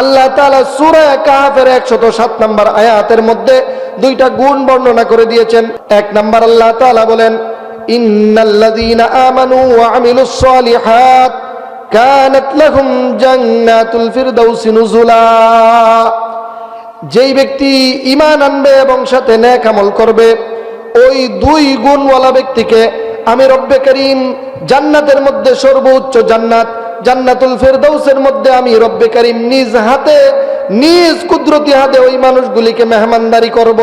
আল্লাহ তাআলা সূরা কাহাফের 107 নম্বর আয়াতের মধ্যে দুইটা গুণ বর্ণনা করে দিয়েছেন। এক নম্বর আল্লাহ তালা বলেন, ইন্নাল্লাযীনা আমানু আমিলুস যেই ব্যক্তি ইমান আনবে এবং সাথে ন্যাক আমল করবে, ওই দুই গুণওয়ালা ব্যক্তিকে আমি রব্বে করিম জান্নাতের মধ্যে সর্বোচ্চ জান্নাত জান্নাতুল ফেরদৌসের মধ্যে আমি রব্বে করিম নিজ হাতে নিজ কুদরতি হাতে ওই মানুষগুলিকে মেহমানদারি করব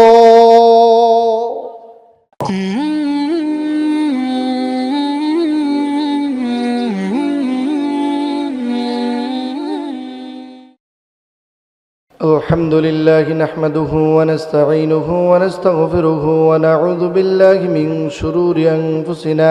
الحمد لله نحمده ونستعينه ونستغفره ونعوذ بالله من شرور أنفسنا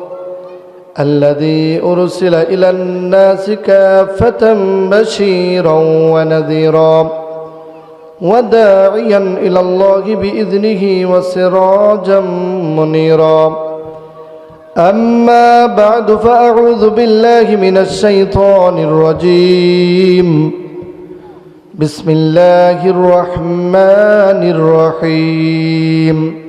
الذي أرسل إلى الناس كافة بشيرا ونذيرا وداعيا إلى الله بإذنه وسراجا منيرا. أما بعد فأعوذ بالله من الشيطان الرجيم. بسم الله الرحمن الرحيم.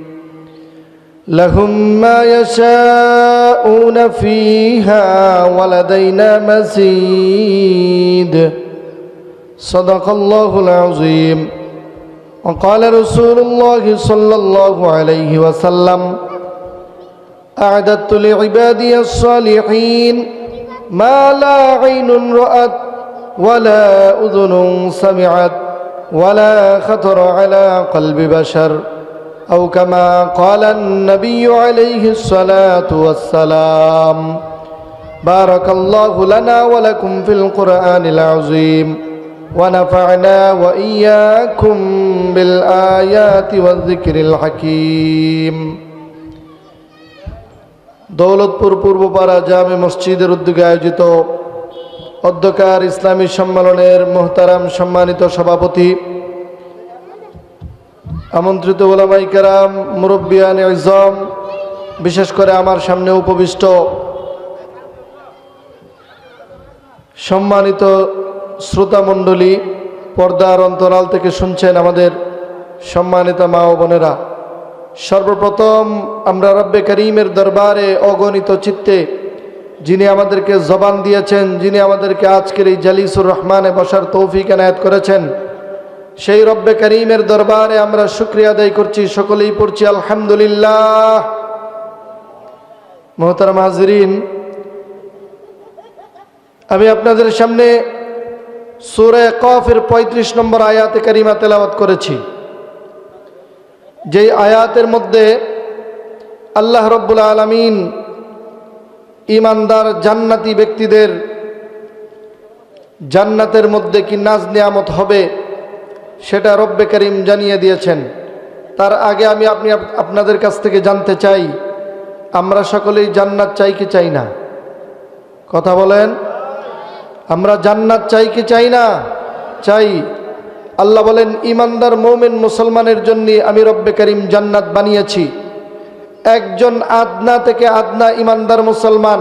لهم ما يشاءون فيها ولدينا مزيد. صدق الله العظيم. وقال رسول الله صلى الله عليه وسلم أعددت لعبادي الصالحين ما لا عين رأت ولا أذن سمعت ولا خطر على قلب بشر. أو كما قال النبي عليه الصلاة والسلام بارك الله لنا ولكم في القرآن العظيم ونفعنا وإياكم بالآيات والذكر الحكيم দৌলতপুর পূর্বপাড়া জামে মসজিদের উদ্যোগে আয়োজিত অধ্যকার ইসলামী সম্মেলনের মোহতারাম সম্মানিত সভাপতি আমন্ত্রিত ওলামাই কেরাম, মুরব্বিয়ান ইজম, বিশেষ করে আমার সামনে উপবিষ্ট, সম্মানিত শ্রোতামণ্ডলী পর্দার অন্তরাল থেকে শুনছেন আমাদের সম্মানিত মা ও বোনেরা। সর্বপ্রথম আমরা রব্বে করিমের দরবারে অগণিত চিত্তে, যিনি আমাদেরকে জবান দিয়েছেন, যিনি আমাদেরকে আজকের এই জালিসুর রহমানে বসার তৌফিক এনায়ত করেছেন সেই রব্বে করিমের দরবারে আমরা শুক্রিয়া আদায় করছি, সকলেই পড়ছি আলহামদুলিল্লাহ। মোহতারাম হাজরিন, আমি আপনাদের সামনে সুরে কফের ৩৫ নম্বর আয়াতে কারিমা তেলাওয়াত করেছি। যেই আয়াতের মধ্যে আল্লাহ রব্বুল আলমিন ইমানদার জান্নাতি ব্যক্তিদের জান্নাতের মধ্যে কি নাজ নিয়ামত হবে সেটা রব্বে করিম জানিয়ে দিয়েছেন। তার আগে আমি আপনি আপনাদের কাছ থেকে জানতে চাই, আমরা সকলেই জান্নাত চাই কি চাই না? কথা বলেন, আমরা জান্নাত চাই কি চাই না? চাই। আল্লাহ বলেন, ইমানদার মৌমেন মুসলমানের জন্য আমি রব্বে করিম জান্নাত বানিয়েছি। একজন আদনা থেকে আদনা ইমানদার মুসলমান,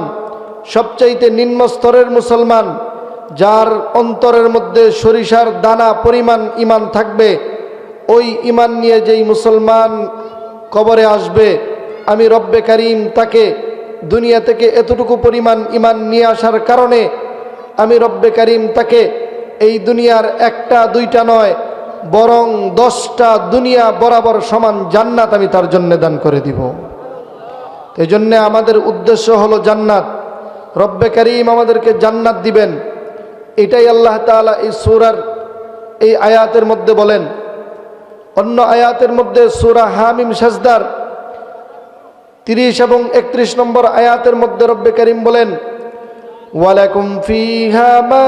সবচাইতে নিম্ন স্তরের মুসলমান যার অন্তরের মধ্যে সরিষার দানা পরিমাণ ইমান থাকবে, ওই ইমান নিয়ে যেই মুসলমান কবরে আসবে, আমি রব্বে করিম তাকে দুনিয়া থেকে এতটুকু পরিমাণ ইমান নিয়ে আসার কারণে আমি রব্বে করিম তাকে এই দুনিয়ার একটা, দুইটা নয়, বরং দশটা দুনিয়া বরাবর সমান জান্নাত আমি তার জন্য দান করে দিব। এই জন্যে আমাদের উদ্দেশ্য হলো জান্নাত। রব্বে করিম আমাদেরকে জান্নাত দিবেন। এটাই আল্লাহ তালা এই সুরার এই আয়াতের মধ্যে বলেন, অন্য আয়াতের মধ্যে সুরা হামিম সাজদার তিরিশ এবং একত্রিশ নম্বর আয়াতের মধ্যে রব্বে করিম বলেন, ওয়ালাকুম মা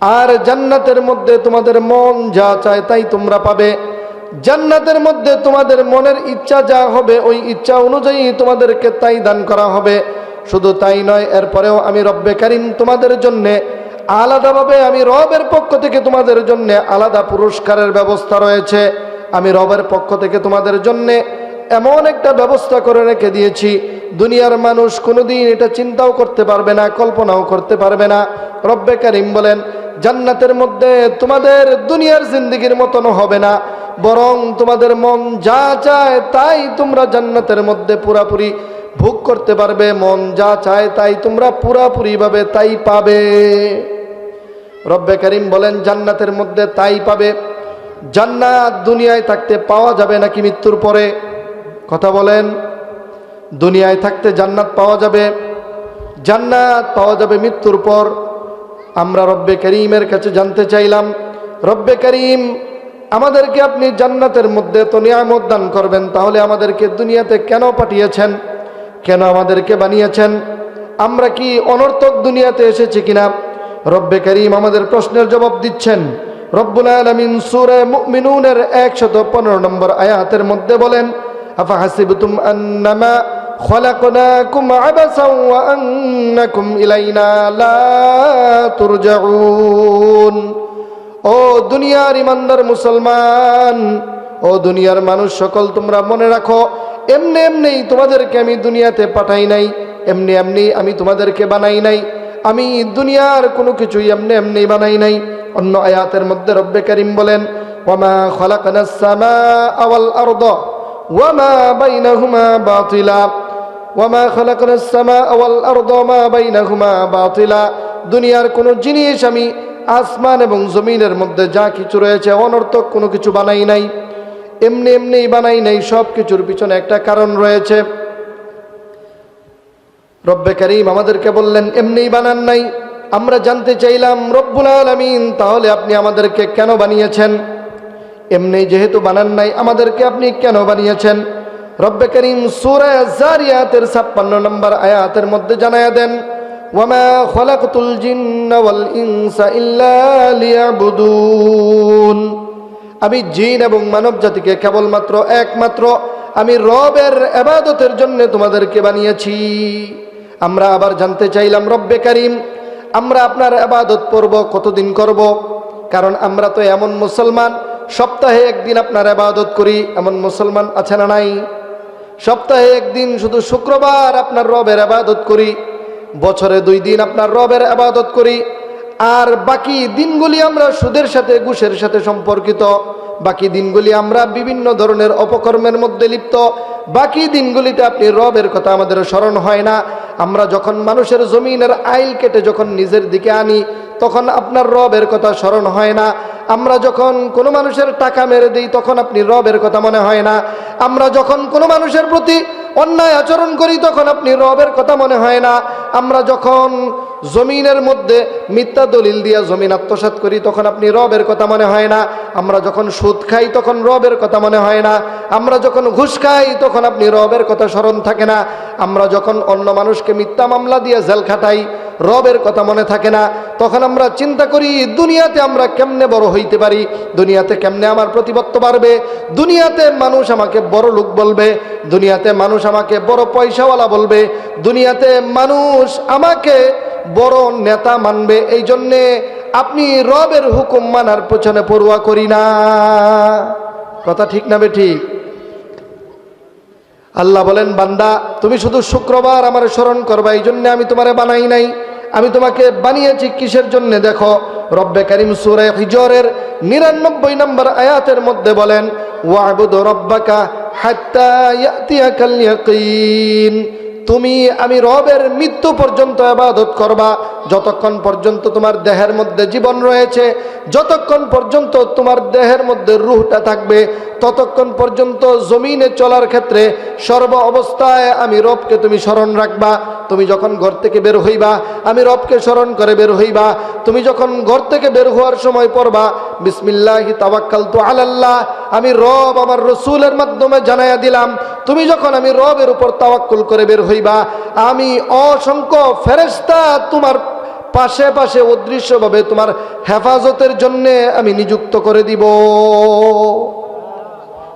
আর জান্নাতের মধ্যে তোমাদের মন যা চায় তাই তোমরা পাবে। জান্নাতের মধ্যে তোমাদের মনের ইচ্ছা যা হবে, ওই ইচ্ছা অনুযায়ী তোমাদেরকে তাই দান করা হবে। শুধু তাই নয়, এরপরেও আমি রব্বে কারিম তোমাদের জন্যে আলাদাভাবে, আমি রবের পক্ষ থেকে তোমাদের জন্যে আলাদা পুরস্কারের ব্যবস্থা রয়েছে। আমি রবের পক্ষ থেকে তোমাদের জন্যে এমন একটা ব্যবস্থা করে রেখে দিয়েছি। দুনিয়ার মানুষ কোনোদিন এটা চিন্তাও করতে পারবে না, কল্পনাও করতে পারবে না। রব্বে কারিম বলেন জান্নাতের মধ্যে তোমাদের দুনিয়ার জিন্দিগির মতন হবে না, বরং তোমাদের মন যা চায় তাই তোমরা জান্নাতের মধ্যে পুরাপুরি ভোগ করতে পারবে, মন যা চায় তাই তোমরা পুরাপুরিভাবে তাই পাবে। রব্বে করিম বলেন, জান্নাতের মধ্যে তাই পাবে। জান্নাত দুনিয়ায় থাকতে পাওয়া যাবে নাকি মৃত্যুর পরে? কথা বলেন, দুনিয়ায় থাকতে জান্নাত পাওয়া যাবে। জান্নাত পাওয়া যাবে মৃত্যুর পর। আমরা রব্বে করিমের কাছে জানতে চাইলাম, রব্বে করিম, আমাদেরকে আপনি জান্নাতের মধ্যে তো নিয়ামত দান করবেন, তাহলে আমাদেরকে দুনিয়াতে কেন পাঠিয়েছেন? কেন আমাদেরকে বানিয়েছেন? আমরা কি অনর্থক দুনিয়াতে এসেছি কিনা? রব্বে করিম আমাদের প্রশ্নের জবাব দিচ্ছেন। রব্বুল আলমিন সুরে মুমিনুনের একশত পনেরো নম্বর আয়াতের মধ্যে বলেন আফা হাসিবতুম আন্নামা خلقناكم عبثا وأنكم إلينا لا ترجعون ও দুনিয়ার ইমানদার মুসলমান ও দুনিয়ার মানুষ সকল তোমরা মনে রাখো এমনি এমনি তোমাদেরকে আমি দুনিয়াতে পাঠাই নাই এমনি এমনি আমি তোমাদেরকে বানাই নাই আমি দুনিয়ার কোনো কিছুই এমনি এমনি বানাই নাই অন্য আয়াতের মধ্যে রব্বে করিম বলেন ওমা খলাকানাস সামা আওয়াল আরদ ওয়ামা বাইনাহুমা বাতিলা ওয়ামা খালাকানাস সামাআ ওয়াল আরদ মা বাইনাহুমা দুনিয়ার কোনো জিনিস আমি আসমান এবং জমিনের মধ্যে যা কিছু রয়েছে, অনর্থক কোনো কিছু বানাই নাই। এমনি এমনি বানাই নাই, সব কিছুর পিছনে একটা কারণ রয়েছে। রব্বে করিম আমাদেরকে বললেন এমনি বানান নাই। আমরা জানতে চাইলাম, রব্বুল আলমিন, তাহলে আপনি আমাদেরকে কেন বানিয়েছেন? এমনি যেহেতু বানান নাই, আমাদেরকে আপনি কেন বানিয়েছেন? রব্বে করিম সুরা জারিয়াতের ছাপ্পান্ন নম্বর আয়াতের মধ্যে জানায়া দেন, ওয়ামা ইনসা আমি জিন এবং মানব জাতিকে কেবলমাত্র একমাত্র আমি রবের এবাদতের জন্য তোমাদেরকে বানিয়েছি। আমরা আবার জানতে চাইলাম, রব্বে করিম, আমরা আপনার আবাদত করব কতদিন করব? কারণ আমরা তো এমন মুসলমান, সপ্তাহে একদিন আপনার আবাদত করি, এমন মুসলমান আছে না নাই? সপ্তাহে একদিন শুধু শুক্রবার আপনার রবের আবাদত করি, বছরে দুই দিন আপনার রবের আবাদত করি, আর বাকি দিনগুলি আমরা সুদের সাথে, ঘুষের সাথে সম্পর্কিত। বাকি দিনগুলি আমরা বিভিন্ন ধরনের অপকর্মের মধ্যে লিপ্ত। বাকি দিনগুলিতে আপনি রবের কথা আমাদের স্মরণ হয় না। আমরা যখন মানুষের জমিনের আইল কেটে যখন নিজের দিকে আনি তখন আপনার রবের কথা স্মরণ হয় না। আমরা যখন কোনো মানুষের টাকা মেরে দিই, তখন আপনি রবের কথা মনে হয় না। আমরা যখন কোনো মানুষের প্রতি অন্যায় আচরণ করি, তখন আপনি রবের কথা মনে হয় না। আমরা যখন জমিনের মধ্যে মিথ্যা দলিল দিয়া জমিন আত্মসাত করি, তখন আপনি রবের কথা মনে হয় না। আমরা যখন সুদ খাই, তখন রবের কথা মনে হয় না। আমরা যখন ঘুষ খাই, তখন আপনি রবের কথা স্মরণ থাকে না। আমরা যখন অন্য মানুষকে মিথ্যা মামলা দিয়ে জেল খাটাই, রবের কথা মনে থাকে না। তখন আমরা চিন্তা করি, দুনিয়াতে আমরা কেমনে বড় হইতে পারি? দুনিয়াতে কেমনে আমার প্রতিপত্ত বাড়বে? দুনিয়াতে মানুষ আমাকে বড় লোক বলবে। দুনিয়াতে মানুষ আমাকে বড় পয়সাওয়ালা বলবে। দুনিয়াতে মানুষ আমাকে বড় নেতা মানবে, এই জন্যে আপনি রবের হুকুম মানার পেছনে পড়ুয়া করি না। কথা ঠিক না বে ঠিক? আল্লাহ বলেন, বান্দা, তুমি শুধু শুক্রবার আমার স্মরণ করবা, এই জন্য আমি তোমারে বানাই নাই। আমি তোমাকে বানিয়েছি কিসের জন্য? দেখো, রব্বে করিম সুরে হিজরের নিরানব্বই নম্বর আয়াতের মধ্যে বলেন, ওয়াবুদ রব্বাকা হাত্তা ইয়াতিয়াকাল ইয়াকিন। তুমি আমি রবের মৃত্যু পর্যন্ত আবাদত করবা। যতক্ষণ পর্যন্ত তোমার দেহের মধ্যে জীবন রয়েছে, যতক্ষণ পর্যন্ত তোমার দেহের মধ্যে রুহটা থাকবে, ততক্ষণ পর্যন্ত জমিনে চলার ক্ষেত্রে সর্ব অবস্থায় আমি রবকে তুমি স্মরণ রাখবা। তুমি যখন ঘর থেকে বের হইবা, আমি রবকে স্মরণ করে বের হইবা। তুমি যখন ঘর থেকে বের হওয়ার সময় পড়বা, বিসমিল্লাহি তাওয়াক্কাল তু আলাল্লাহ, আমি রব আমার রসুলের মাধ্যমে জানাইয়া দিলাম। তুমি যখন আমি রবের উপর তাওয়াক্কুল করে বের হইবা আমি অসংখ্য ফেরেশতা তোমার পাশে পাশে অদৃশ্যভাবে তোমার হেফাজতের জন্যে আমি নিযুক্ত করে দিব।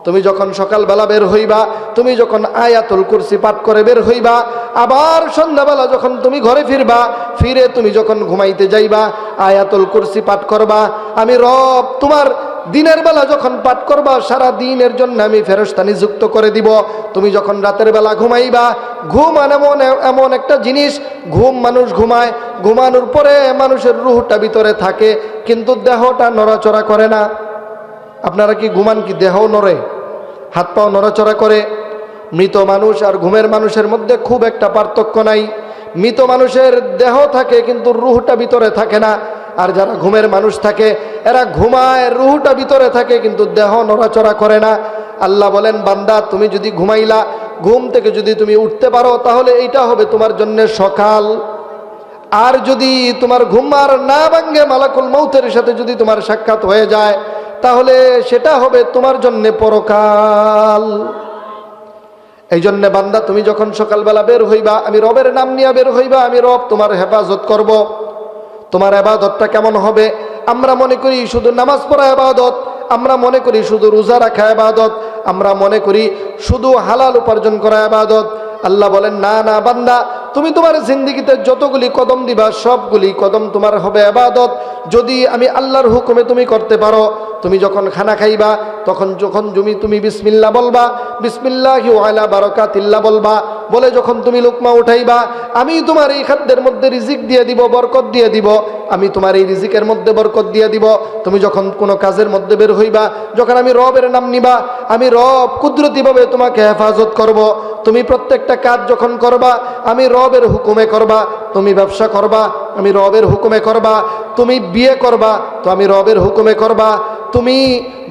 তুমি যখন সকালবেলা বের হইবা, তুমি যখন আয়াতুল কুরসি পাঠ করে বের হইবা, আবার সন্ধ্যাবেলা যখন তুমি ঘরে ফিরবা, ফিরে তুমি যখন ঘুমাইতে যাইবা, আয়াতুল কুরসি পাঠ করবা, আমি রব তোমার দিনের বেলা যখন পাঠ করবা, সারা দিনের জন্য আমি ফেরস্তা নিযুক্ত করে দিব। তুমি যখন রাতের বেলা ঘুমাইবা, ঘুম এমন এমন একটা জিনিস, ঘুম মানুষ ঘুমায়, ঘুমানোর পরে মানুষের রুহটা ভিতরে থাকে, কিন্তু দেহটা নড়াচড়া করে না। আপনারা কি ঘুমান কি? দেহ নড়ে, হাত পাও নড়াচড়া করে। মৃত মানুষ আর ঘুমের মানুষের মধ্যে খুব একটা পার্থক্য নাই। মৃত মানুষের দেহ থাকে, কিন্তু রুহটা ভিতরে থাকে না। আর যারা ঘুমের মানুষ থাকে, এরা ঘুমায়, রুহটা ভিতরে থাকে, কিন্তু দেহ নড়াচড়া করে না। আল্লাহ বলেন, বান্দা, তুমি যদি ঘুমাইলা, ঘুম থেকে যদি তুমি উঠতে পারো, তাহলে এইটা হবে তোমার জন্য সকাল। আর যদি তোমার ঘুম আর না ভাঙ্গে মালাকুল মৌতের সাথে যদি তোমার সাক্ষাৎ হয়ে যায়, তাহলে সেটা হবে তোমার জন্যে পরকাল। এই জন্যে বান্দা, তুমি যখন সকালবেলা বের হইবা, আমি রবের নাম নিয়ে বের হইবা, আমি রব তোমার হেফাজত করব। তোমার আবাদতটা কেমন হবে? আমরা মনে করি শুধু নামাজ পড়া আবাদত, আমরা মনে করি শুধু রোজা রাখা আবাদত, আমরা মনে করি শুধু হালাল উপার্জন করা আবাদত। আল্লাহ বলেন, না না, বান্দা তুমি তোমার জিন্দিগিতে যতগুলি কদম দিবা, সবগুলি কদম তোমার হবে আবাদত। যদি আমি আল্লাহর হুকুমে তুমি করতে পারো, তুমি যখন খানা খাইবা, তখন যখন তুমি তুমি বিসমিল্লা বলবা, বিসমিল্লাহ আলা বারকাতিল্লা বলবা, বলে যখন তুমি লুকমা উঠাইবা, আমি তোমার এই খাদ্যের মধ্যে রিজিক দিয়ে দিব, বরকত দিয়ে দিব আমি তোমার এই রিজিকের মধ্যে বরকত দিয়ে দিব। তুমি যখন কোনো কাজের মধ্যে বের হইবা, যখন আমি রবের নাম নিবা, আমি রব কুদরতিভাবে তোমাকে হেফাজত করব। তুমি প্রত্যেকটা কাজ যখন করবা, আমি রবের হুকুমে করবা। তুমি ব্যবসা করবা, আমি রবের হুকুমে করবা। তুমি বিয়ে করবা, তো আমি রবের হুকুমে করবা। তুমি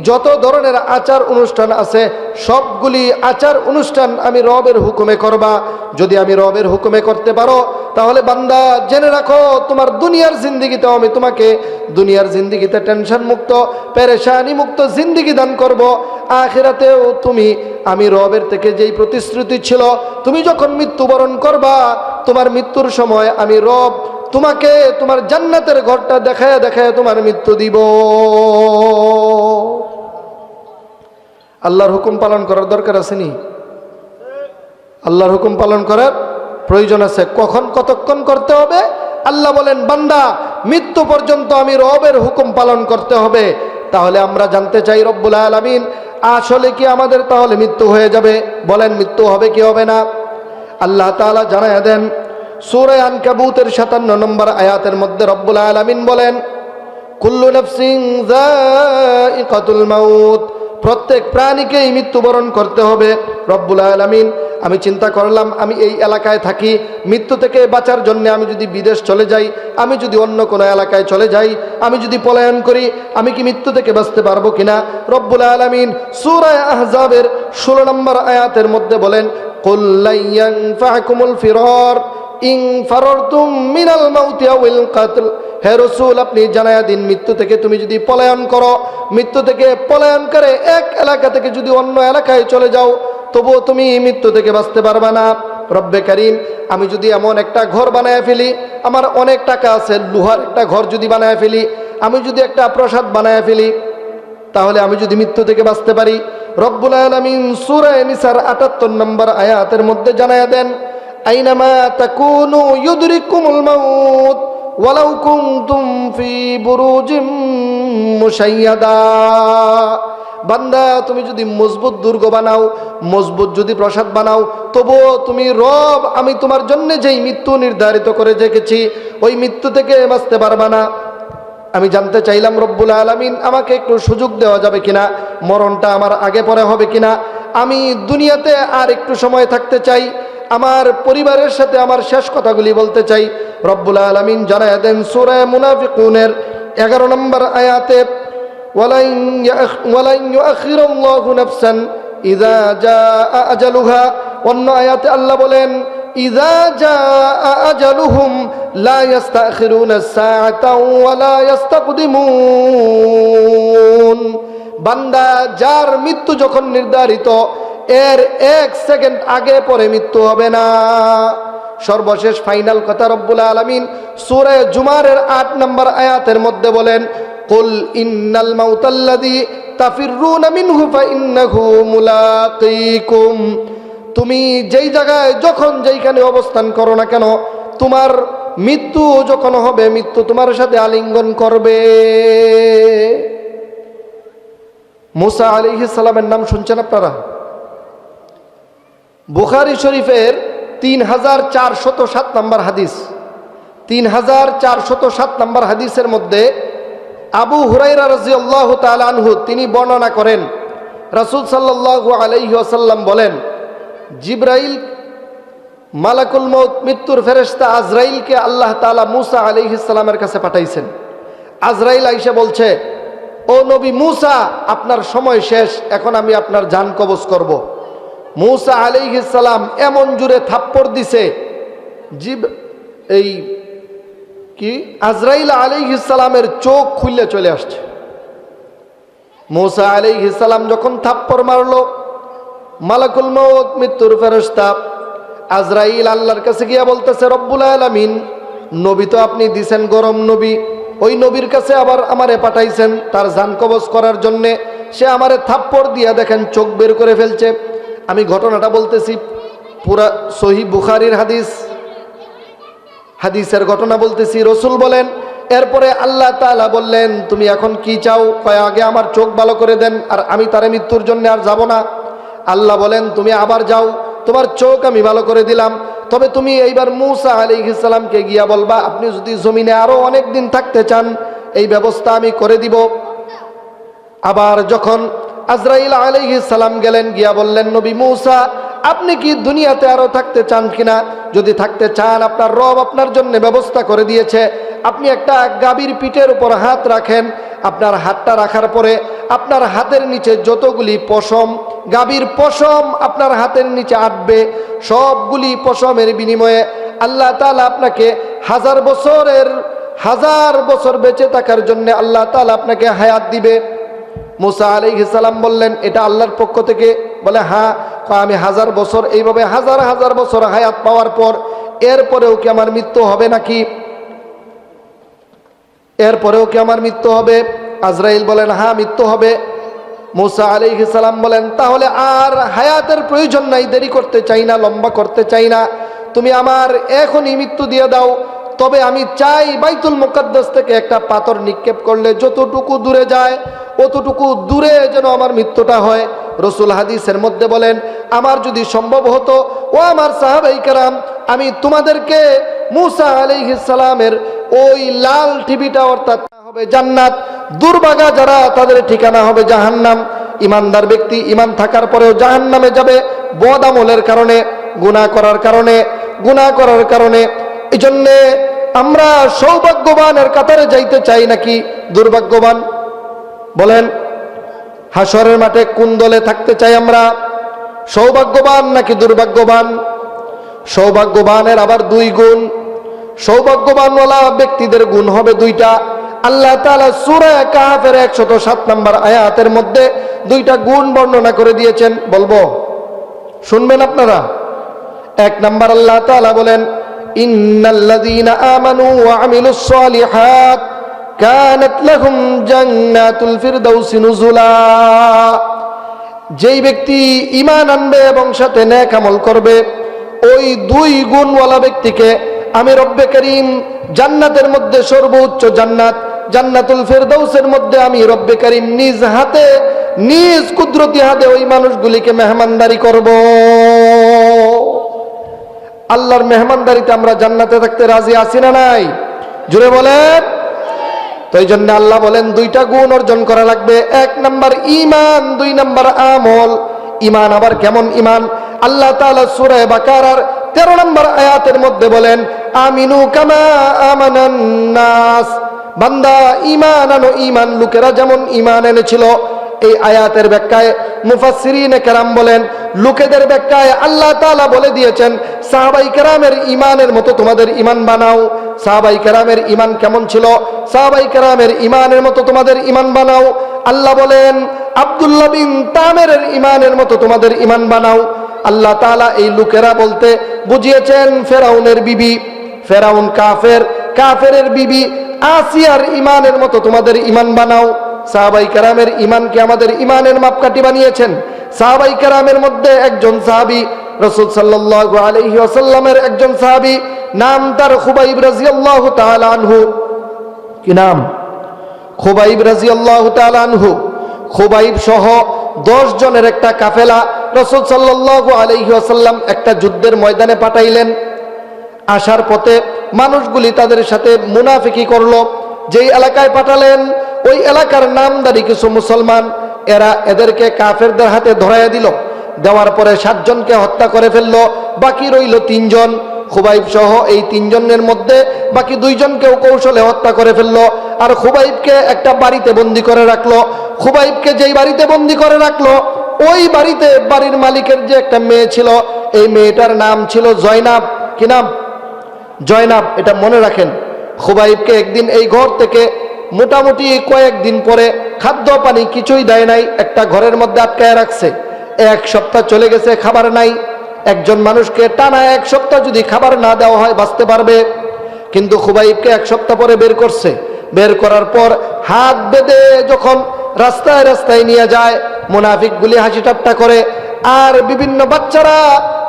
যত ধরনের আচার অনুষ্ঠান আছে, সবগুলি আচার অনুষ্ঠান আমি রবের হুকুমে করবা। যদি আমি রবের হুকুমে করতে পারো, তাহলে বান্দা, জেনে রাখো, তোমার দুনিয়ার জিন্দিগিতেও আমি তোমাকে দুনিয়ার জিন্দিগিতে টেনশন মুক্ত, পেরেশানি মুক্ত জিন্দিগি দান করব। আখেরাতেও তুমি, আমি রবের থেকে যেই প্রতিশ্রুতি ছিল, তুমি যখন মৃত্যুবরণ করবা, তোমার মৃত্যুর সময় আমি রব তোমাকে তোমার জান্নাতের ঘরটা দেখায় দেখায় তোমার মৃত্যু দিব। আল্লাহর হুকুম পালন করার দরকার আসেনি আল্লাহর হুকুম পালন করার প্রয়োজন আছে। কখন কতক্ষণ করতে হবে? আল্লাহ বলেন, বান্দা, মৃত্যু পর্যন্ত আমি রবের হুকুম পালন করতে হবে। তাহলে আমরা জানতে চাই রব্বুল আলমিন, আসলে কি আমাদের তাহলে মৃত্যু হয়ে যাবে? বলেন, মৃত্যু হবে কি হবে না? আল্লাহ তালা জানায় দেন সুরে আনকাবুতের সাতান্ন নম্বর আয়াতের মধ্যে রব্বুল আলমিন বলেন, কুল্লু নফসিং জাইকাতুল মাউত। প্রত্যেক প্রাণীকেই মৃত্যুবরণ করতে হবে রব্বুল আলমিন। আমি চিন্তা করলাম, আমি এই এলাকায় থাকি, মৃত্যু থেকে বাঁচার জন্য আমি যদি বিদেশ চলে যাই, আমি যদি অন্য কোনো এলাকায় চলে যাই, আমি যদি পলায়ন করি, আমি কি মৃত্যু থেকে বাঁচতে পারব কিনা? রব্বুল আলমিন সুরায় আহজাবের ষোলো নম্বর আয়াতের মধ্যে বলেন কল্লাইয়াং ফাহকুমুল ফিরর ইং ফাররতুম মিনাল মাউতি আউল কাতল। হে রসুল, আপনি জানায়া দিন, মৃত্যু থেকে তুমি যদি পলায়ন করো, মৃত্যু থেকে পলায়ন করে এক এলাকা থেকে যদি অন্য এলাকায় চলে যাও, তবুও তুমি মৃত্যু থেকে বাঁচতে পারবে না। রব্বে করিম, আমি যদি এমন একটা ঘর বানায় ফেলি, আমার অনেক টাকা আছে, লোহার একটা ঘর যদি বানায় ফেলি, আমি যদি একটা প্রসাদ বানায় ফেলি, তাহলে আমি যদি মৃত্যু থেকে বাঁচতে পারি। রব্বুল আলমিন সুরায় নিসার আটাত্তর নম্বর আয়াতের মধ্যে জানায়া দেন আইনামা তাকুনু ইউদরিকুমুল মাউত ওয়ালাউ কুনতুম ফি বুরুজিম মুশাইয়াদা। বান্দা, তুমি যদি মজবুত দুর্গ বানাও, মজবুত যদি প্রসাদ বানাও, তবুও তুমি রব, আমি তোমার জন্য যেই মৃত্যু নির্ধারিত করে রেখেছি, ওই মৃত্যু থেকে বাঁচতে পারবা না। আমি জানতে চাইলাম, রব্বুল আলমিন আমাকে একটু সুযোগ দেওয়া যাবে কিনা, মরণটা আমার আগে পরে হবে কিনা। আমি দুনিয়াতে আর একটু সময় থাকতে চাই আমার পরিবারের সাথে আমার শেষ কথাগুলি বলতে চাই। রব্বুল আলমিন জানায় দেন সুরায় মুনাফিকুনের এগারো নম্বর আয়াতে অন্য আয়াতে আল্লাহ বলেন ইজা আজালুহুম বান্দা, যার মৃত্যু যখন নির্ধারিত এর এক সেকেন্ড আগে পরে মৃত্যু হবে না। সর্বশেষ ফাইনাল কথা রব্বুল আলমিন সুরে জুমারের আট নম্বর আয়াতের মধ্যে বলেন, কুল ইন্নাল মাউতাল্লাযী তাফিররুনা মিনহু ফাইন্নাহু মুলাকীকুম। তুমি যেই জায়গায় যখন যেইখানে অবস্থান করো না কেন, তোমার মৃত্যু যখন হবে, মৃত্যু তোমার সাথে আলিঙ্গন করবে। মুসা আলী সালামের নাম শুনছেন আপনারা? বুখারি শরীফের তিন হাজার চারশত সাত নম্বর হাদিস। তিন হাজার চারশত সাত নম্বর হাদিসের মধ্যে আবু হুরাইরা রাজি আল্লাহ আনহু তিনি বর্ণনা করেন। রাসুল সাল্লাহ আলাইহি আসাল্লাম বলেন, জিব্রাইল মালাকুল মৌত মৃত্যুর ফেরেস্তা আজরাইলকে আল্লাহ তালা মুসা আলিহিসাল্লামের কাছে পাঠাইছেন। আজরাইল আইসে বলছে, ও নবী মুসা, আপনার সময় শেষ, এখন আমি আপনার জান কবজ করব। মুসা আলিহিসাল্লাম এমন জুড়ে থাপ্পড় দিছে, জীব, এই কি? আজরাইল আলিহিসাল্লামের চোখ খুললে চলে আসছে। মুসা আলিহিসাল্লাম যখন থাপ্পড় মারলো, মালাকুল মৌত মৃত্যুর ফেরস্তা আজরাইল আল্লাহর কাছে গিয়া বলতেছে, রব্বুল আলামিন, নবী তো আপনি দিছেন গরম নবী, ওই নবীর কাছে আবার আমারে পাঠাইছেন, তার জান কবজ করার জন্যে, সে আমারে থাপ্পড় দিয়া দেখেন চোখ বের করে ফেলছে। আমি ঘটনাটা বলতেছি, পুরা সহি বুখারির হাদিস, হাদিসের ঘটনা বলতেছি, রসুল বলেন, এরপরে আল্লাহ তাআলা বললেন, তুমি এখন কি চাও? কয়, আগে আমার চোখ ভালো করে দেন, আর আমি তারে মৃত্যুর জন্য আর যাব না। আল্লাহ বলেন, তুমি আবার যাও, তোমার চোখ আমি ভালো করে দিলাম। তবে তুমি এইবার মুসা আলী ইসলামকে গিয়া বলবা, আপনি যদি জমিনে আরও অনেক দিন থাকতে চান, এই ব্যবস্থা আমি করে দিব। আবার যখন আজরাইল আলাইহি সালাম গেলেন, গিয়া বললেন, নবী মৌসা, আপনি কি দুনিয়াতে আরও থাকতে চান কিনা? যদি থাকতে চান, আপনার রব আপনার জন্য ব্যবস্থা করে দিয়েছে। আপনি একটা গাভীর পিঠের উপর হাত রাখেন। আপনার হাতটা রাখার পরে আপনার হাতের নিচে যতগুলি পশম, গাভীর পশম আপনার হাতের নিচে আটবে। সবগুলি পশমের বিনিময়ে আল্লাহ তাআলা আপনাকে হাজার বছরের, হাজার বছর বেঁচে থাকার জন্য আল্লাহ তালা আপনাকে হায়াত দিবে। মুসা সালাম বললেন, এটা আল্লাহর পক্ষ থেকে? বলে হ্যাঁ। আমি হাজার বছর, এইভাবে হাজার হাজার বছর হায়াত পাওয়ার পর এরপরেও কি আমার মৃত্যু হবে নাকি? এরপরেও কি আমার মৃত্যু হবে? আজরাইল বলেন হ্যাঁ মৃত্যু হবে। মুসা সালাম বলেন, তাহলে আর হায়াতের প্রয়োজন নাই, দেরি করতে চাই না, লম্বা করতে চাই না। তুমি আমার এখনই মৃত্যু দিয়ে দাও তবে আমি চাই বাইতুল মুকাদ্দাস থেকে একটা পাথর নিক্ষেপ করলে যতটুকু দূরে যায়, অতটুকু দূরে যেন আমার মৃত্যুটা হয়। রসুল হাদিসের মধ্যে বলেন, আমার যদি সম্ভব হতো, ও আমার সাহাবাই কারাম, আমি তোমাদেরকে মুসা আলাইহিসালামের ওই লাল টিভিটা অর্থাৎ হবে জান্নাত দুর্ভাগা যারা, তাদের ঠিকানা হবে জাহান্নাম। ইমানদার ব্যক্তি ইমান থাকার পরেও জাহান্নামে যাবে, বদ আমলের কারণে, গুনাহ করার কারণে, গুনাহ করার কারণে এই জন্যে আমরা সৌভাগ্যবানের কাতারে যাইতে চাই নাকি দুর্ভাগ্যবান? বলেন, হাসরের মাঠে কোন দলে থাকতে চাই আমরা? সৌভাগ্যবান নাকি দুর্ভাগ্যবান? সৌভাগ্যবানের আবার দুই গুণ। সৌভাগ্যবানওয়ালা ব্যক্তিদের গুণ হবে দুইটা। আল্লাহ তালা সুরা কাহাফের একশত সাত নম্বর আয়াতের মধ্যে দুইটা গুণ বর্ণনা করে দিয়েছেন। বলব, শুনবেন আপনারা? এক নম্বর আল্লাহ তালা বলেন ইন্নাল্লাযীনা আমানু ওয়া আমিলুস সালিহাত কানাত লাহুম জান্নাতুল ফিরদাউসি নুজুলা। যেই ব্যক্তি ঈমান আনবে এবং সাথে নেক আমল করবে, ওই দুই গুণওয়ালা ব্যক্তিকে আমি রব্বে করিম জান্নাতের মধ্যে সর্বোচ্চ জান্নাত, জান্নাতুল ফেরদৌসের মধ্যে আমি রব্বে করিম নিজ হাতে, নিজ কুদরতি হাতে ওই মানুষগুলিকে মেহমানদারি করব। আল্লাহর মেহমানদারিতে আমরা জান্নাতে থাকতে রাজি আছি না নাই? জুড়ে বলেন। তো এই জন্য আল্লাহ বলেন, দুইটা গুণ অর্জন করা লাগবে। এক নাম্বার ইমান দুই নাম্বার আমল। ইমান আবার কেমন ইমান আল্লাহ তাআলা সূরা বাকারার 13 নম্বর আয়াতের মধ্যে বলেন, আমিনু কামা আমানান নাস বান্দা ইমান আনো ইমান লোকেরা যেমন ইমান এনেছিল এই আয়াতের ব্যাখ্যায় মুফাসসিরিনে কেরাম বলেন, লোকেদের ব্যাখ্যায় আল্লাহ তাআলা বলে দিয়েছেন, সাহাবাই কেরামের ইমানের মতো তোমাদের ইমান বানাও। সাহাবাই কেরামের ইমান কেমন ছিল? সাহাবাই কেরামের ইমানের মতো তোমাদের ইমান বানাও। আল্লাহ বলেন, আব্দুল্লাহ বিন তামেরের ইমানের মতো তোমাদের ইমান বানাও। আল্লাহ তাআলা এই লোকেরা বলতে বুঝিয়েছেন, ফেরাউনের বিবি, ফেরাউন কাফের, কাফেরের বিবি, আসিয়ার ইমানের মতো তোমাদের ইমান বানাও। সাহাবাই কেরামের ইমানকে আমাদের ইমানের মাপকাঠি বানিয়েছেন। সাহাবাই কেরামের মধ্যে একজন সাহাবি রসুল সাল্লাল্লাহু আলাইহি ওয়াসাল্লামের একজন সাহাবি, নাম তার খুবাইব রাদিয়াল্লাহু তাআলা আনহু। কি নাম? খুবাইব রাদিয়াল্লাহু তাআলা আনহু। খুবাইব সহ দশ জনের একটা কাফেলা রসুল সাল্লাল্লাহু আলাইহি ওয়াসাল্লাম একটা যুদ্ধের ময়দানে পাঠাইলেন। আসার পথে মানুষগুলি তাদের সাথে মুনাফিকি করল। যেই এলাকায় পাঠালেন ওই এলাকার নামদারি কিছু মুসলমান, এরা এদেরকে কাফেরদের হাতে ধরাইয়া দিল। দেওয়ার পরে সাতজনকে হত্যা করে ফেলল, বাকি রইল তিনজন। খুবাইব সহ এই তিনজনের মধ্যে বাকি দুইজনকেও কৌশলে হত্যা করে ফেলল আর খুবাইবকে একটা বাড়িতে বন্দি করে রাখল। খুবাইবকে যেই বাড়িতে বন্দি করে রাখল, ওই বাড়িতে বাড়ির মালিকের যে একটা মেয়ে ছিল, এই মেয়েটার নাম ছিল জয়নাব। কি নাম? জয়নাব, এটা মনে রাখেন। খুবাইবকে একদিন এই ঘর থেকে মোটামুটি কয়েকদিন পরে খাদ্য পানি কিছুই দেয় নাই, একটা ঘরের মধ্যে আটকায় রাখছে। এক সপ্তাহ চলে গেছে, খাবার নাই। একজন মানুষকে টানা এক সপ্তাহ যদি খাবার না দেওয়া হয়, বাঁচতে পারবে। কিন্তু খুবাইবকে এক সপ্তাহ পরে বের করছে। বের করার পর হাত বেঁধে যখন রাস্তায় রাস্তায় নিয়ে যায় মুনাফিকগুলি হাসি ঠাট্টা করে। আর বিভিন্ন বাচ্চারা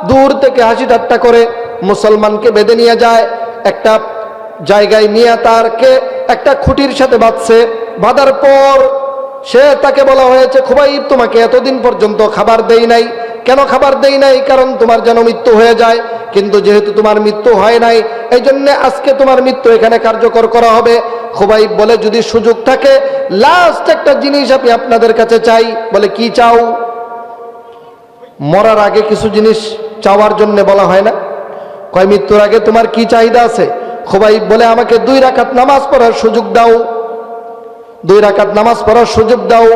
দূর থেকে হাসি ঠাট্টা করে। মুসলমানকে বেঁধে নিয়ে যায়। একটা জায়গায় নিয়ে তারকে একটা খুঁটির সাথে বাঁধছে। বাঁধার পর সে তাকে বলা হয়েছে, খুবাইব, তোমাকে এতদিন পর্যন্ত খাবার দেই নাই। কেন খাবার দেই নাই? কারণ তোমার যেন মৃত্যু হয়ে যায়। কিন্তু যেহেতু তোমার মৃত্যু হয় নাই এই জন্য আজকে তোমার মৃত্যু এখানে কার্যকর করা হবে। খুবাইব বলে, যদি সুযোগ থাকে লাস্ট একটা জিনিস আমি আপনাদের কাছে চাই। বলে, কি চাও? মরার আগে কিছু জিনিস চাওয়ার জন্য বলা হয় না। কয়, মৃত্যুর আগে তোমার কি চাহিদা আছে? খোবাই বলে আমাকে দুই রাকাত নামাজ পড়ার সুযোগ দাও। দুই রাকাত নামাজ পড়ার সুযোগ দাও।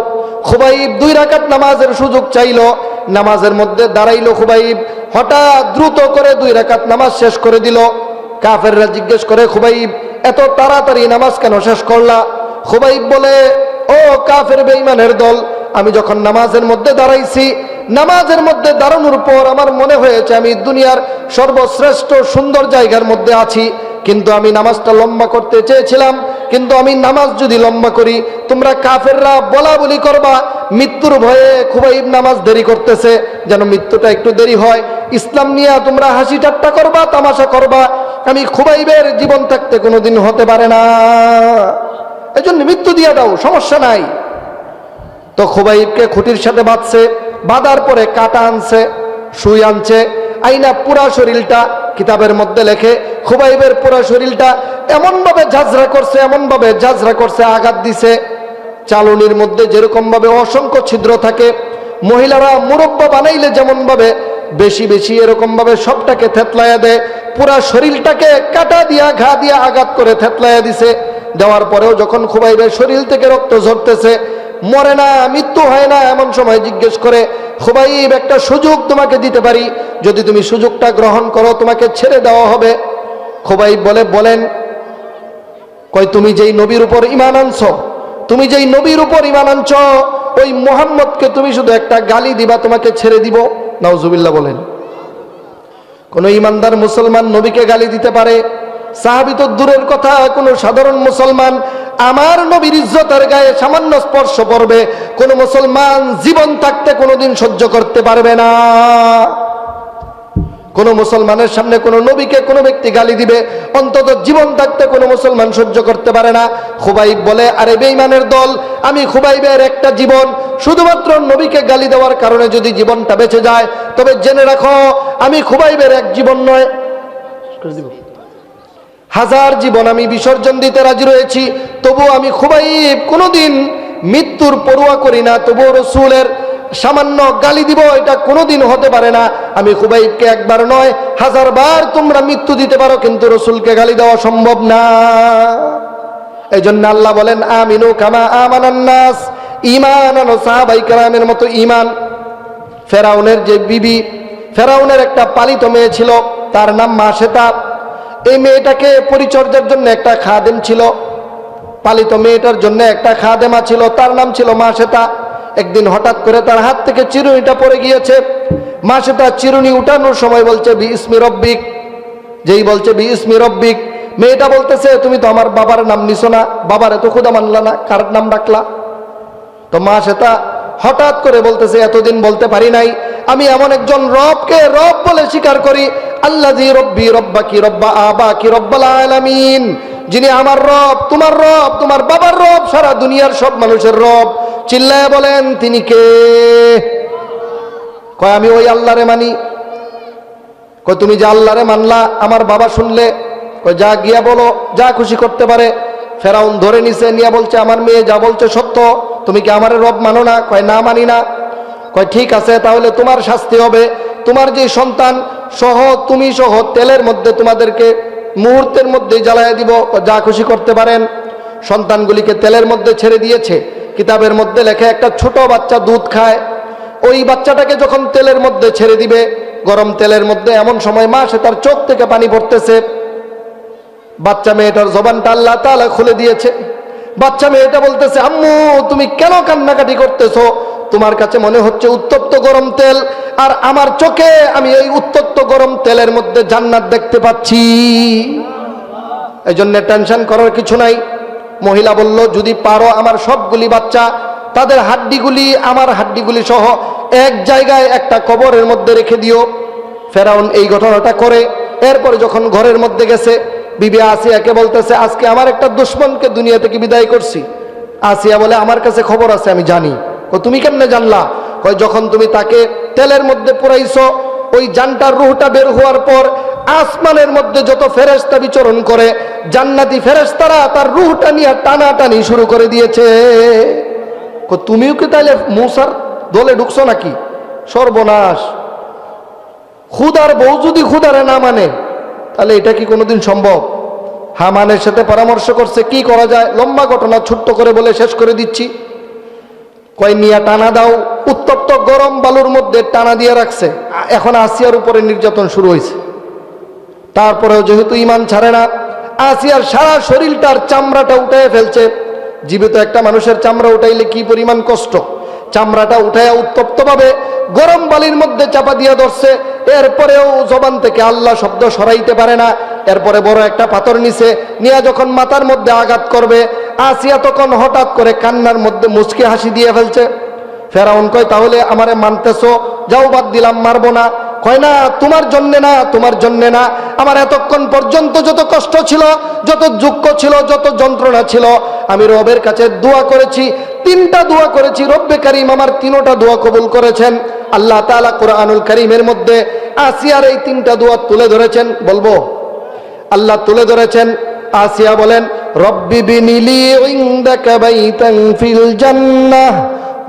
খুবাইব দুই রাকাত নামাজের সুযোগ চাইলো। নামাজের মধ্যে দাঁড়াইলো খুবাইব। হঠাৎ দ্রুত করে দুই রাকাত নামাজ শেষ করে দিল। কাফেররা জিজ্ঞেস করে, খুবাইব, এত তাড়াতাড়ি নামাজ কেন শেষ করলা? খুবাইব বলে, ও কাফের বেঈমানের দল, আমি যখন নামাজের মধ্যে দাঁড়াইছি, নামাজের মধ্যে দাঁড়ানোর পর আমার মনে হয়েছে আমি দুনিয়ার সর্বশ্রেষ্ঠ সুন্দর জায়গার মধ্যে আছি। কিন্তু আমি নামাজটা লম্বা করতে চেয়েছিলাম, কিন্তু আমি নামাজ যদি লম্বা করি, তোমরা কাফেররা বলা বলি করবা, মৃত্যুর ভয়ে খুবাইব নামাজ দেরি করতেছে, যেন মৃত্যুটা একটু দেরি হয়। ইসলাম নিয়ে তোমরা হাসি ঠাট্টা করবা, তামাশা করবা, আমি খুবাইবের জীবন থাকতে কোনোদিন হতে পারে না। এই জন্য মৃত্যু দিয়ে দাও, সমস্যা নাই। তো খুবাইবকে খুঁটির সাথে বাঁধছে, বাঁধার পরে কাটা আনছে, সুই আনছে, আইনা পুরা শরীরটা কিতাবের মধ্যে লেখে, খুবাইবের পুরা শরীরটা এমনভাবে ঝাঁঝরা করছে, এমনভাবে ঝাঁঝরা করছে, আঘাত দিছে। চালনির মধ্যে যেরকম ভাবে অসংখ্য ছিদ্র থাকে, মহিলারা মুরব্বা বানাইলে যেমন ভাবে বেশি বেশি এরকম ভাবে সবটাকে থেতলাইয়া দেয়, পুরা শরীরটাকে কাটা দিয়া, ঘা দিয়া আঘাত করে থেতলাইয়া দিছে। দেওয়ার পরেও যখন খুবাইবের শরীর থেকে রক্ত ঝরতেছে, মরে না, মৃত্যু হয় না, এমন সময় জিজ্ঞেস করে খুবাইব, একটা সুযোগ তোমাকে দিতে পারি। যদি তুমি সুযোগটা গ্রহণ করো, তোমাকে ছেড়ে দেওয়া হবে। খুবাইব বলে, বলেন কই তুমি যেই নবীর উপর ইমান আনছ, তুমি যেই নবীর উপর ইমান আনছ, ওই মোহাম্মদকে তুমি শুধু একটা গালি দিবা, তোমাকে ছেড়ে দিব। নাউজুবিল্লাহ বলেন। কোন ইমানদার মুসলমান নবীকে গালি দিতে পারে। সাহাবি তো দূরের কথা, কোনো সাধারণ মুসলমান আমার নবীর ইজ্জতের গায়ে সামান্য স্পর্শ পড়বে কোন মুসলমান জীবন থাকতে কোনোদিন সহ্য করতে পারবে না। কোন মুসলমানের সামনে কোন নবীকে কোন ব্যক্তি গালি দিবে, অন্তত জীবন থাকতে কোনো মুসলমান সহ্য করতে পারে না। খুবাইব বলে, আরে বেঈমানের দল, আমি খুবাইবের একটা জীবন, শুধুমাত্র নবীকে গালি দেওয়ার কারণে যদি জীবনটা বেঁচে যায়, তবে জেনে রাখো, আমি খুবাইবের এক জীবন নয়। হাজার জীবন আমি বিসর্জন দিতে রাজি রয়েছি তবু আমি খুবাইব কোনোদিন মৃত্যুর পড়ুয়া করি না, তবুও রসুলের সামান্য গালি দিব, এটা কোনোদিন হতে পারে না। আমি খুবাইবকে একবার নয়, হাজার বার তোমরা মৃত্যু দিতে পারো, কিন্তু রসুলকে গালি দেওয়া সম্ভব না। এই জন্য আল্লাহ বলেন, আমিনু কামা আমানান্নাস ইমান সাহাবাই কালামের মতো ইমান ফেরাউনের যে বিবি, ফেরাউনের একটা পালিত মেয়ে ছিল, তার নাম মা মাসেতা এই মেয়েটাকে পরিচর্যার জন্য একটা খাদেম ছিল। পালিত মেয়েটার জন্য একটা খাদেমা ছিল। তার নাম ছিল মা মাসেতা। একদিন হঠাৎ করে তার হাত থেকে চিরুনিটা পড়ে গিয়েছে। মাসেতা চিরুনি উঠানোর সময় বলছে বি ইসমি রব্বিক। যেই বলছে বি ইসমি রব্বিক। মেয়েটা বলতেছে, তুমি তো আমার বাবার নাম নিছো না। বাবার এত খুদা মানলা না। কার নাম ডাকলা? তো মা সেটা হঠাৎ করে বলতেছে, এতদিন বলতে পারি নাই। আমি এমন একজন রবকে রব বলে স্বীকার করি আল্লাহ জি রব্বি রব্বা কি রব্বা আবা কি রব্বাল আলামিন, যিনি আমার রব, তোমার রব, তোমার বাবার রব, সারা দুনিয়ার সব মানুষের রব, চিল্লায় বলেন, তিনি কে? কয়, আমি ওই আল্লাহরে মানি। কই তুমি যে আল্লাহরে মানলা, আমার বাবা শুনলে কই যা গিয়া বলো, যা খুশি করতে পারে, ফেরাউন ধরে নিছে, নিয়ে বলছে, আমার মেয়ে যা বলছে সত্য, তুমি কি আমার রব মানো না? কয়, না মানি না। কয়, ঠিক আছে, তাহলে তোমার শাস্তি হবে। তোমার যে সন্তান সহ, তুমি সহ তেলের মধ্যে তোমাদেরকে মুহূর্তের মধ্যে জ্বালায় দিব, যা খুশি করতে পারেন। সন্তানগুলিকে তেলের মধ্যে ছেড়ে দিয়েছে। কিতাবের মধ্যে লেখে, একটা ছোট বাচ্চা দুধ খায়। ওই বাচ্চাটাকে যখন তেলের মধ্যে ছেড়ে দিবে, গরম তেলের মধ্যে এমন সময় মা, সে তার চোখ থেকে পানি পড়তেছে। বাচ্চা মেয়েটার জবানটা আল্লাহ তালা খুলে দিয়েছে। বাচ্চা মেয়েটা বলতেছে, আম্মু, তুমি কেন কান্নাকাটি করতেছো? তোমার কাছে মনে হচ্ছে উত্তপ্ত গরম তেল, আর আমার চোখে আমি এই উত্তপ্ত গরম তেলের মধ্যে জান্নাত দেখতে পাচ্ছি। এই জন্য টেনশন করার কিছু নাই। মহিলা বলল, যদি পারো আমার সবগুলি বাচ্চা, তাদের হাড্ডিগুলি, আমার হাড্ডিগুলি সহ এক জায়গায় একটা কবরের মধ্যে রেখে দিও। ফেরাউন এই ঘটনাটা করে। এরপরে যখন ঘরের মধ্যে গেছে, বিবি আসিয়াকে বলতেছে, আজকে আমার একটা দুশ্মনকে দুনিয়া থেকে বিদায় করছি। আসিয়া বলে, আমার কাছে খবর আছে, আমি জানি। ও তুমি কেমনে জানলা? কয়, যখন তুমি তাকে তেলের মধ্যে পুরাইছো, ওই জানটার রুহটা বের হওয়ার পর আসমানের মধ্যে যত ফেরেস্তা বিচরণ করে, জান্নাতি ফেরেস্তারা তার রুহটা নিয়ে টানাটানি শুরু করে দিয়েছে। তুমিও কি তাহলে মূসার দলে ঢুকছো নাকি? সর্বনাশ। খুদার বউ যদি খুদারে না মানে তাহলে এটা কি কোনোদিন সম্ভব? হামানের সাথে পরামর্শ করছে, কি করা যায়? লম্বা ঘটনা ছোট্ট করে বলে শেষ করে দিচ্ছি। কয় নিয়া টানা দাও। উত্তপ্ত গরম বালুর মধ্যে টানা দিয়ে রাখছে। এখন আসিয়ার উপরে নির্যাতন শুরু হয়েছে। তারপরেও যেহেতু ইমান ছাড়ে না, আসিয়ার সারা শরীরটার চামড়াটা উঠে ফেলছে। জীবিত একটা মানুষের চামড়া উঠাইলে কি পরিমাণ কষ্ট? চামড়াটা উঠাইয়া উত্তপ্তভাবে গরম বালির মধ্যে চাপা দিয়ে ধরছে। এরপরেও জবান থেকে আল্লাহ শব্দ সরাইতে পারে না। এরপরে বড় একটা পাথর নিছে। নিয়ে যখন মাথার মধ্যে আঘাত করবে আসিয়া তখন হঠাৎ করে কান্নার মধ্যে মুচকি হাসি দিয়ে ফেলছে। ফেরাউন কয়, তাহলে আমারে মানতেছো? যাও বাদ দিলাম, মারবো না। কয়, না, তোমার জন্যে না, তোমার জন্যে না। আমার এতক্ষণ পর্যন্ত যত কষ্ট ছিল, যত দুঃখ ছিল, যত যন্ত্রণা ছিল, আমি রবের কাছে দোয়া করেছি, তিনটা দোয়া করেছি। রব্বে করিম আমার তিনোটা দোয়া কবুল করেছেন। আল্লাহ তাআলা কোরআনুল করিমের মধ্যে আসিয়ার এই তিনটা দোয়া তুলে ধরেছেন। বলব, আল্লাহ তুলে ধরেছেন। আসিয়া বলেন রব্বি বিনিলি ইনদাকা বাইতান ফিল জান্নাহ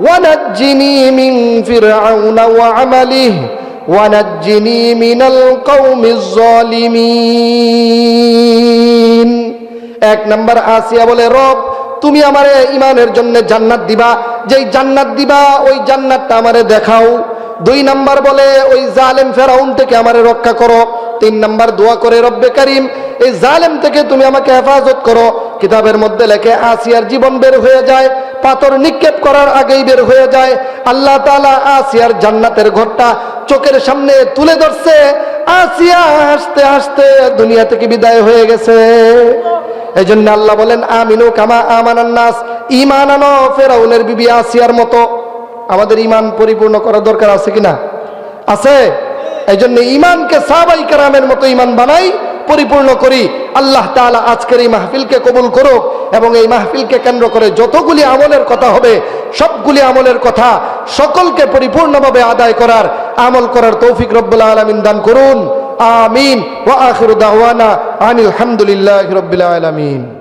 ওয়ানাজ্জিনি মিন ফিরআউনা ওয়া আমালিহি ওয়ানাজ্জিনি মিনাল কওমিজ জালিমিন। এক নাম্বার আসিয়া বলে, রব, তুমি আমারে ইমানের জন্য জান্নাত দিবা, যেই জান্নাত দিবা, ওই জান্নাতটা আমারে দেখাও। দুই নাম্বার বলে, ওই জালেম ফেরাউন থেকে আমারে রক্ষা করো। তিন নাম্বার, দোয়া করে রব্বে করিম। এই জালেম থেকে তুমি আমাকে হেফাজত করো। কিতাবের মধ্যে লেখে, আসিয়ার জীবন বের হয়ে যায়, পাথর নিক্ষেপ করার আগেই বের হয়ে যায়। আল্লাহ তালা আসিয়ার জান্নাতের ঘরটা চোখের সামনে তুলে ধরছে। আসিয়া হাসতে হাসতে দুনিয়া থেকে বিদায় হয়ে গেছে। এই জন্য আল্লাহ বলেন, আমিনু কামা আমানান নাস। ইমান আনো ফেরাউনের বিবি আসিয়ার মতো। আমাদের ইমান পরিপূর্ণ করার দরকার আছে কিনা? আছে। এই জন্য ইমানকে সাবাই কারামের মতো ইমান বানাই, পরিপূর্ণ করি। আল্লাহ তাআলা আজকের এই মাহফিলকে কবুল করুক এবং এই মাহফিলকে কেন্দ্র করে যতগুলি আমলের কথা হবে, সবগুলি আমলের কথা সকলকে পরিপূর্ণভাবে আদায় করার, আমল করার তৌফিক রব্বুল আলামিন দান করুন। আমিন। ওয়া আখিরু আনিল হামদুলিল্লাহি রাব্বিল আলামিন।